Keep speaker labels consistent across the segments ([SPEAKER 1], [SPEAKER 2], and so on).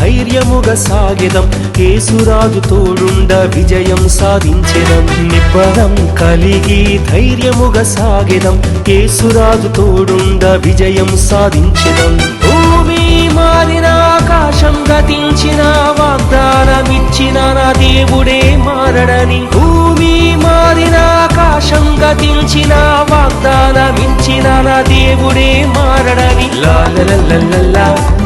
[SPEAKER 1] ధైర్యముగా సాగెదం. కేసురాజు తోడుండ విజయం సాధించెదం. నిబ్బరం కలిగి ధైర్యముగా సాగెదం. కేసురాజు తోడుండ విజయం సాధించెదం. భూమి మారిన ఆకాశం గతించిన వాగ్దానమిచ్చిన నా దేవుడే మారడని. భూమి మారిన ఆకాశం గతించిన వాగ్దానమిచ్చిన నా దేవుడే మారడని. లా.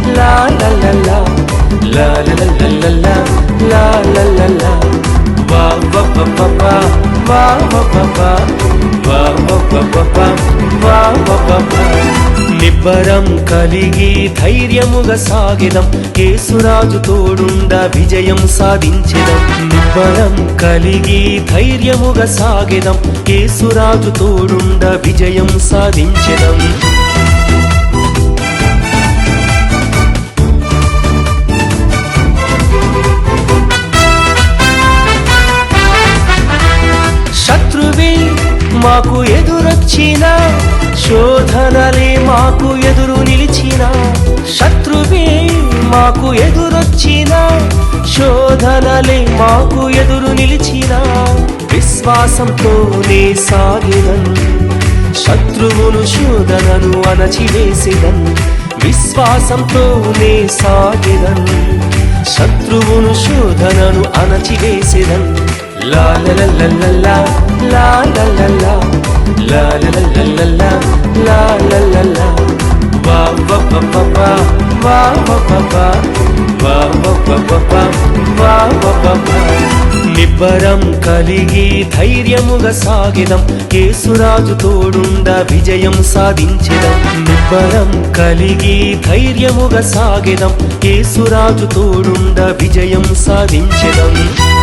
[SPEAKER 1] నిబ్బరం కలిగి ధైర్యముగా సాగిదం కేసురాజు తోడుండ విజయం సాధించదం నిబ్బరం కలిగి ధైర్యముగా సాగిదం కేసురాజు తోడుండ విజయం సాధించదం మాకు ఎదురొచ్చిన శోధనలే మాకు ఎదురు నిలిచిన శత్రువే మాకు ఎదురొచ్చిన శోధనలే మాకు ఎదురు నిలిచిన విశ్వాసంతోనే సాగిదను శత్రువును శోధనను అణచివేసిదన్ విశ్వాసంతోనే సాగిదను శత్రువును శోధనను అణచివేసిదన్ లా. నిబ్బరం కలిగి ధైర్యముగా సాగిదం. కేసురాజు తోడుండ విజయం సాధించిదం. నిబ్బరం కలిగి ధైర్యముగా సాగిదం. కేసురాజు తోడుండ విజయం సాధించిదం.